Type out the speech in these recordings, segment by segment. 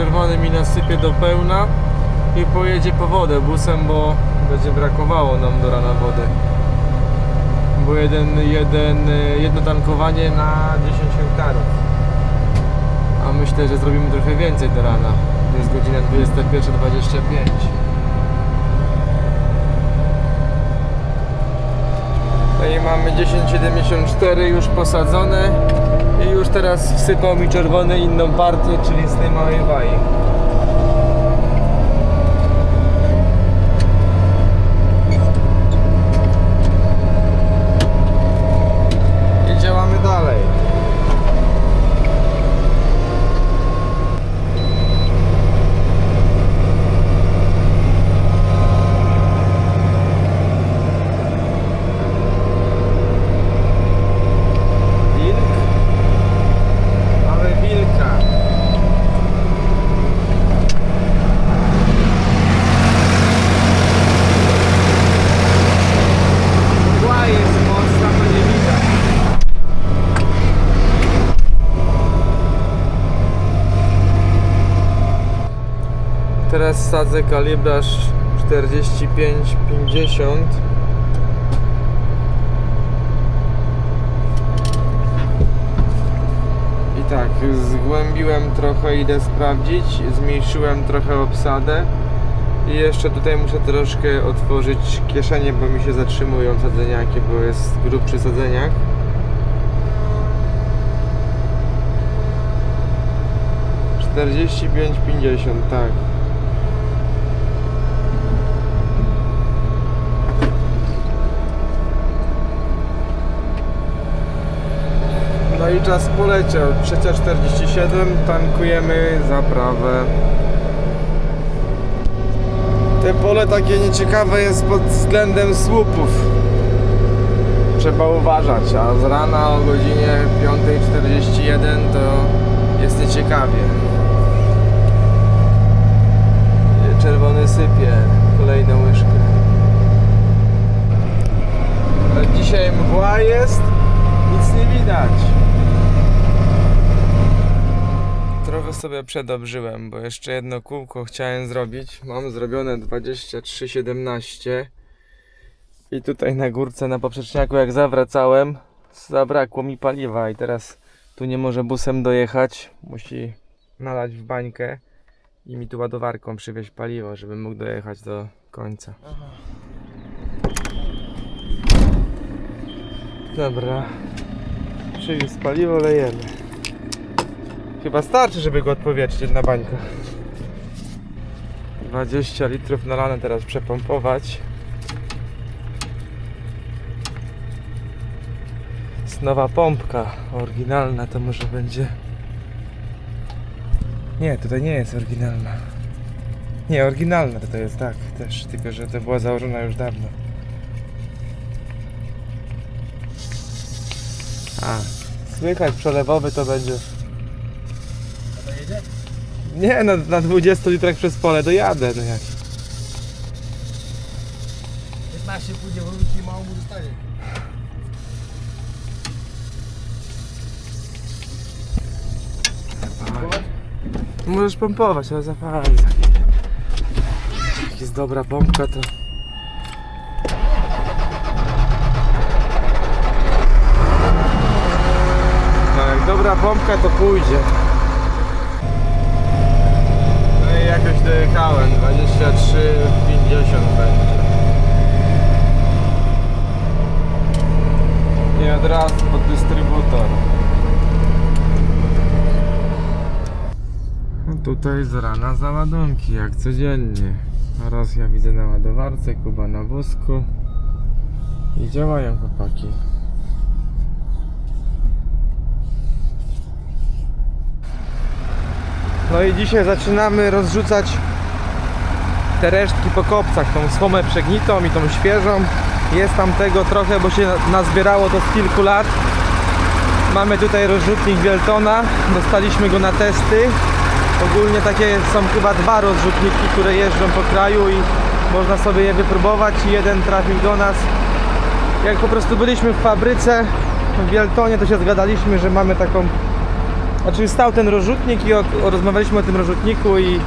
czerwony mi nasypie do pełna i pojedzie po wodę busem, bo będzie brakowało nam do rana wody. Bo jeden, jeden, jedno tankowanie na 10 hektarów. A myślę, że zrobimy trochę więcej do rana. Jest godzina 21.25. No i mamy 1074 już posadzone i już teraz wsypał mi czerwony inną partię, czyli z tej małej waj. I działamy dalej. Wilk. Mamy wilka. Mgła jest mocna, to nie widać. Teraz sadzę kalibraż 45-50 I tak, zgłębiłem trochę, idę sprawdzić, zmniejszyłem trochę obsadę i jeszcze tutaj muszę troszkę otworzyć kieszenie, bo mi się zatrzymują sadzeniaki, bo jest grubszy sadzeniak. Pięć pięćdziesiąt, tak. I czas poleciał. 3.47, tankujemy zaprawę. Te pole takie nieciekawe jest pod względem słupów. Trzeba uważać, a z rana o godzinie 5.41 to jest nieciekawie. Czerwony sypie, kolejną łyżkę. Dzisiaj mgła jest, nic nie widać. Trochę sobie przedobrzyłem, bo jeszcze jedno kółko chciałem zrobić. Mam zrobione 23,17 i tutaj na górce na poprzeczniaku jak zawracałem zabrakło mi paliwa i teraz tu nie może busem dojechać. Musi nalać w bańkę i mi tu ładowarką przywieźć paliwo, żebym mógł dojechać do końca. Dobra. Przywiózł paliwo, lejemy. Chyba starczy, żeby go odpowietrzyć jedna bańka. 20 litrów nalane teraz przepompować. Jest nowa pompka, oryginalna to może będzie... Nie, tutaj nie jest oryginalna. Nie, oryginalna to jest, tak, też, tylko że to była założona już dawno. A, słychać przelewowy to będzie. Nie, na, na 20 litrach przez pole dojadę, no jak. 15 pójdzie, wróci mało mu zostanie. Możesz pompować, ale zapali za chwilę. Jak jest dobra pompka, to... No jak dobra pompka, to pójdzie. No i jakoś dojechałem, 23,50 będzie. I od razu pod dystrybutor. A tutaj z rana załadunki, jak codziennie. Raz ja widzę na ładowarce, Kuba na wózku. I działają chłopaki. No i dzisiaj zaczynamy rozrzucać te resztki po kopcach, tą słomę przegnitą i tą świeżą. Jest tam tego trochę, bo się nazbierało to z kilku lat. Mamy tutaj rozrzutnik Wieltona, dostaliśmy go na testy. Ogólnie takie są chyba dwa rozrzutniki, które jeżdżą po kraju i można sobie je wypróbować. Jeden trafił do nas. Jak po prostu byliśmy w fabryce w Wieltonie, to się zgadaliśmy, że mamy taką Znaczy stał ten rozrzutnik i o, o, rozmawialiśmy o tym rozrzutniku i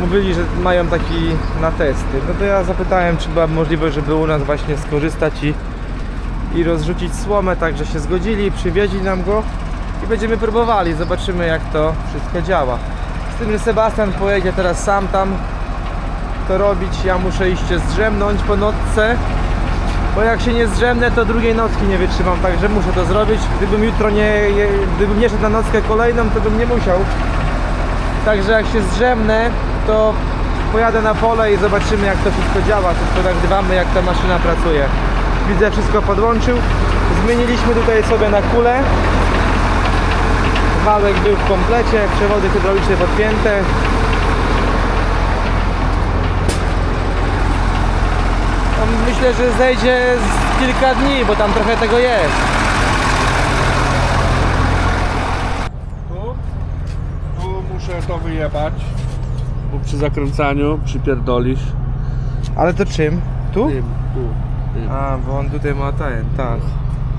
mówili, że mają taki na testy. No to ja zapytałem, czy była możliwość, żeby u nas właśnie skorzystać i, i rozrzucić słomę, także się zgodzili, przywieźli nam go i będziemy próbowali, zobaczymy jak to wszystko działa. Z tym, że Sebastian pojedzie teraz sam tam to robić, ja muszę iść się zdrzemnąć po nocce, bo jak się nie zdrzemnę, to drugiej nocki nie wytrzymam, także muszę to zrobić. Gdybym jutro nie, gdybym nie szedł na nockę kolejną, to bym nie musiał. Także jak się zdrzemnę, to pojadę na pole i zobaczymy jak to wszystko działa, wszystko nagrywamy, jak ta maszyna pracuje. Widzę, wszystko podłączył. Zmieniliśmy tutaj sobie na kulę. Wałek był w komplecie, przewody hydrauliczne podpięte. Myślę, że zejdzie z kilka dni, bo tam trochę tego jest. Tu, tu muszę to wyjebać, bo przy zakręcaniu przypierdolisz. Ale to czym? Tu? Tym, tu, tym. A, bo on tutaj ma ten, tak.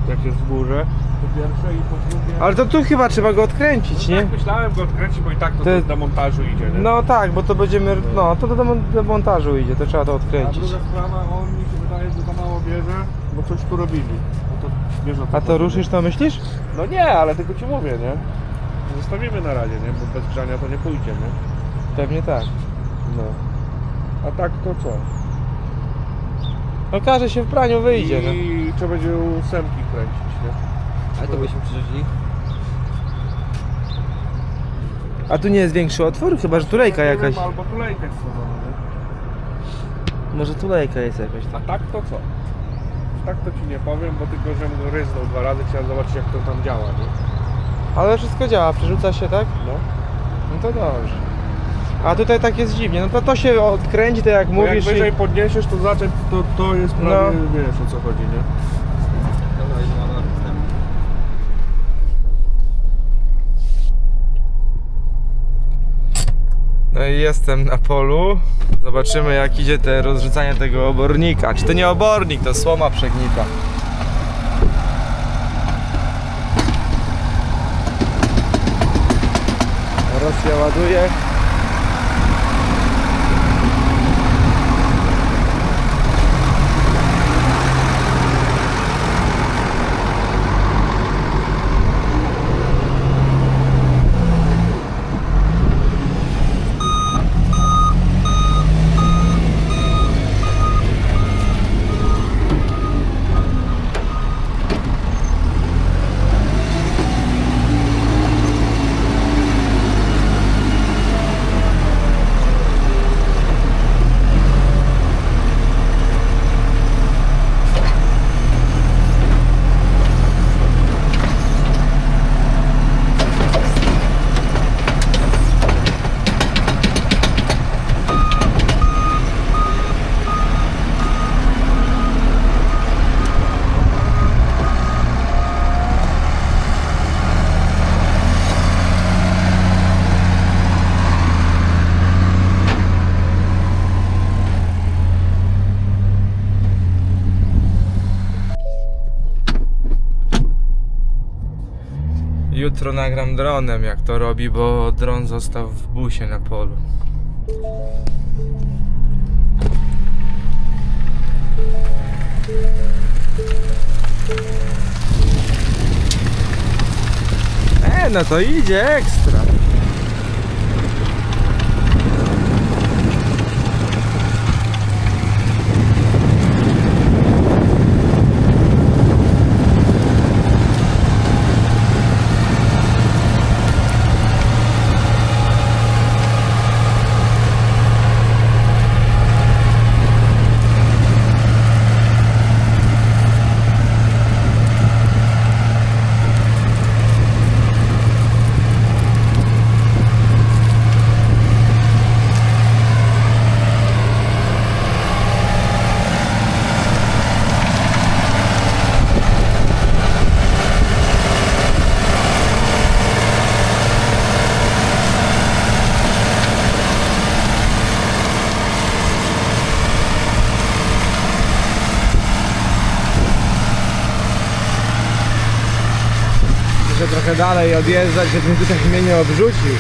Jak jest w górze, po pierwsze i po drugie... Ale to tu chyba trzeba go odkręcić, no nie? tak myślałem go odkręcić, bo i tak to, Te- do montażu idzie, nie? No tak, bo to będziemy, no to do, demon- do montażu idzie, to trzeba to A odkręcić. druga sprawa, on mi się wydaje, że za mało bierze, bo coś tu robili. No to wiesz, o co A to chodzi, ruszysz to myślisz? No nie, ale tylko ci mówię, nie? Zostawimy na razie, nie? Bo bez grzania to nie pójdzie, nie? Pewnie tak. No. A tak to co? Okaże się w praniu wyjdzie, no. I trzeba będzie ósemki kręcić, nie? Ale to byśmy przerzucili. A tu nie jest większy otwór? Chyba, że tulejka jakaś. Albo tulejka jest nie? Może tulejka jest jakaś. A tak to co? Tak to ci nie powiem, bo tylko żebym go ryznął dwa razy, chciałem zobaczyć jak to tam działa, nie? Ale wszystko działa, przerzuca się, tak? No. No to dobrze. A tutaj tak jest dziwnie, no to to się odkręci, to jak Bo mówisz jak wyżej i... podniesiesz, to zaczep, to, to jest prawie, No. wiesz o co chodzi, nie? Dobra, i mamy następny. No i jestem na polu. Zobaczymy jak idzie te rozrzucanie tego obornika. Czy to nie obornik, to słoma przegnita. Rosja ładuje. Jutro nagram dronem jak to robi, bo dron został w busie na polu. E, no to idzie ekstra. Trochę dalej odjeżdżać, żebym tutaj mnie nie obrzucił.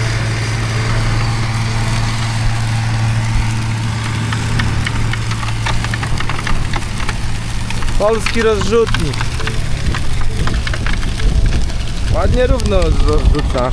Polski rozrzutnik. Ładnie równo rozrzuca.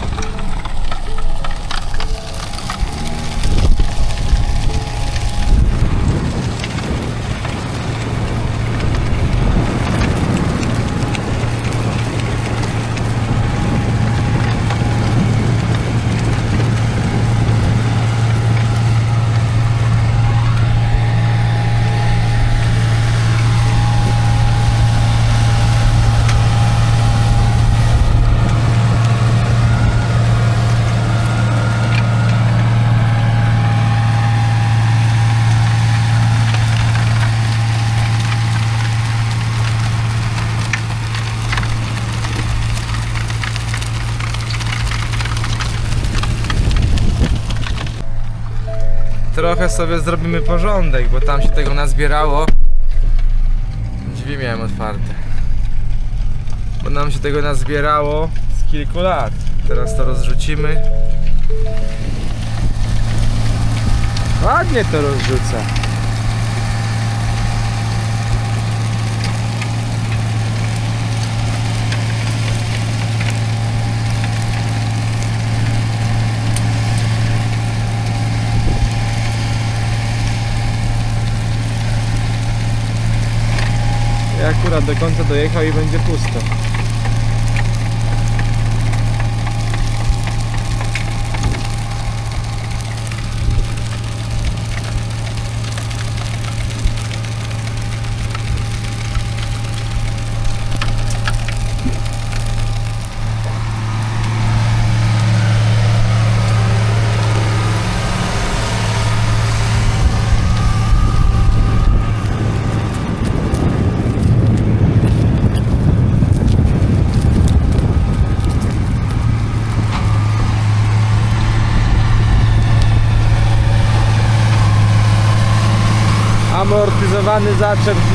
Trochę sobie zrobimy porządek, bo tam się tego nazbierało. Drzwi miałem otwarte. Bo nam się tego nazbierało z kilku lat. Teraz to rozrzucimy. Ładnie to rozrzuca. Ja akurat do końca dojechał i będzie pusto. Amortyzowany zaczep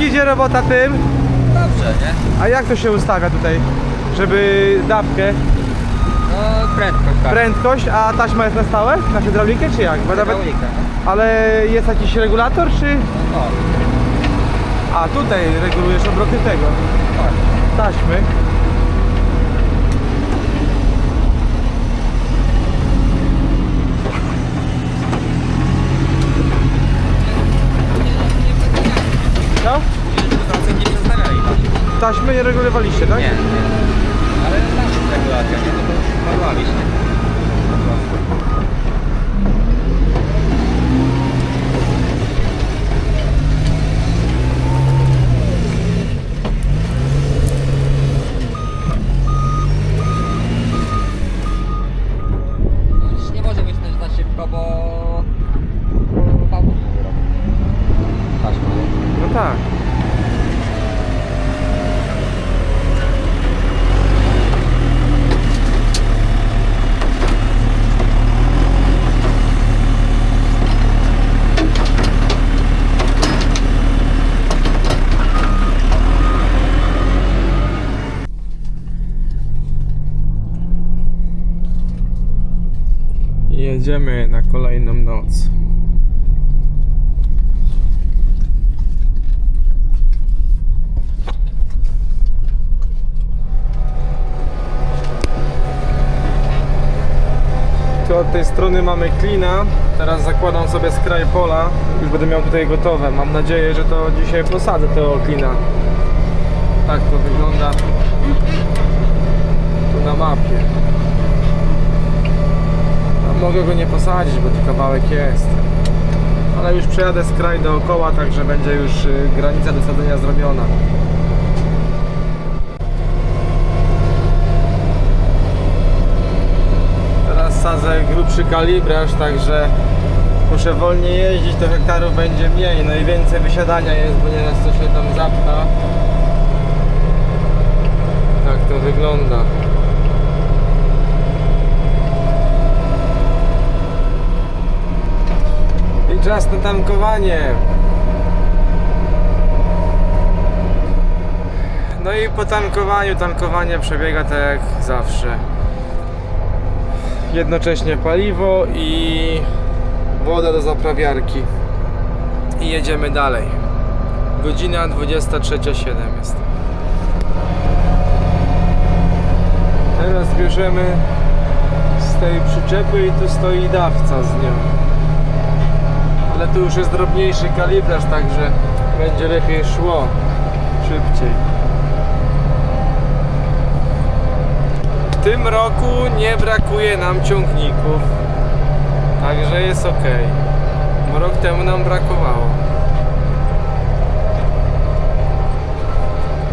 widzę. I jak idzie robota tym? Dobrze, nie? A jak to się ustawia tutaj? Żeby dawkę, No prędkość tak. prędkość, a taśma jest na stałe? Na hydraulikę czy jak? Bo nawet, Hydraulika, no. ale jest jakiś regulator czy... No, A tutaj regulujesz obroty tego. tak. Taśmy. Co? Później nie przestawiali tam. Taśmy nie regulowaliście, tak? Nie, nie. Ale jest regulacja, nie? No to manualicznie. Nie jedziemy na kolejną noc. Tu od tej strony mamy klina. Teraz zakładam sobie skraj pola. Już będę miał tutaj gotowe. Mam nadzieję, że to dzisiaj posadzę tego klina. Tak to wygląda tu na mapie. Mogę go nie posadzić, bo tu kawałek jest. Ale już przejadę skraj dookoła, także będzie już y, granica do sadzenia zrobiona. Teraz sadzę grubszy kalibraż, także muszę wolniej jeździć, to hektarów będzie mniej, no i więcej wysiadania jest, bo nieraz to się tam zapcha. Tak to wygląda. I czas na tankowanie. No i po tankowaniu, tankowanie przebiega tak jak zawsze. Jednocześnie paliwo i woda do zaprawiarki. I jedziemy dalej. Godzina 23.07 jest. Teraz bierzemy z tej przyczepy i tu stoi dawca z nią. Ale tu już jest drobniejszy kalibraż, także będzie lepiej szło. Szybciej. W tym roku nie brakuje nam ciągników. Także jest ok. Rok temu nam brakowało.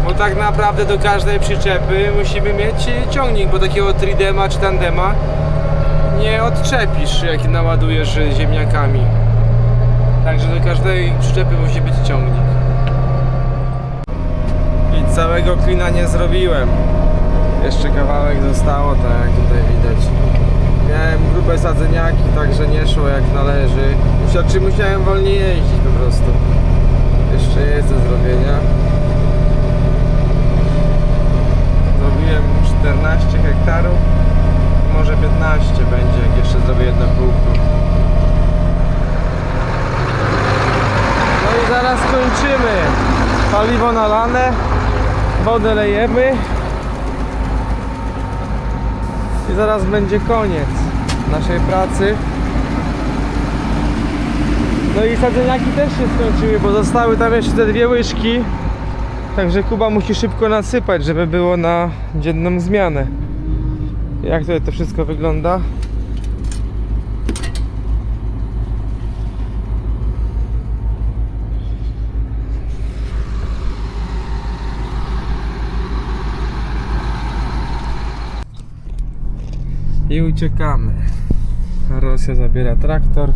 Bo tak naprawdę do każdej przyczepy musimy mieć ciągnik, bo takiego tridema czy tandema nie odczepisz jak naładujesz ziemniakami. Także do każdej przyczepy musi być ciągnik. I całego klina nie zrobiłem. Jeszcze kawałek zostało, tak jak tutaj widać. Miałem grube sadzeniaki, także nie szło jak należy. Musia- Czy musiałem wolniej jeździć po prostu. Jeszcze jest do zrobienia. Zrobiłem 14 hektarów. Może 15 będzie, jak jeszcze zrobię jedno kółko. I zaraz kończymy. Paliwo nalane, wodę lejemy. I zaraz będzie koniec naszej pracy. No i sadzeniaki też się skończyły, bo zostały tam jeszcze te dwie łyżki. Także Kuba musi szybko nasypać, żeby było na dzienną zmianę. Jak tutaj to wszystko wygląda? I uciekamy. Rosja zabiera traktor.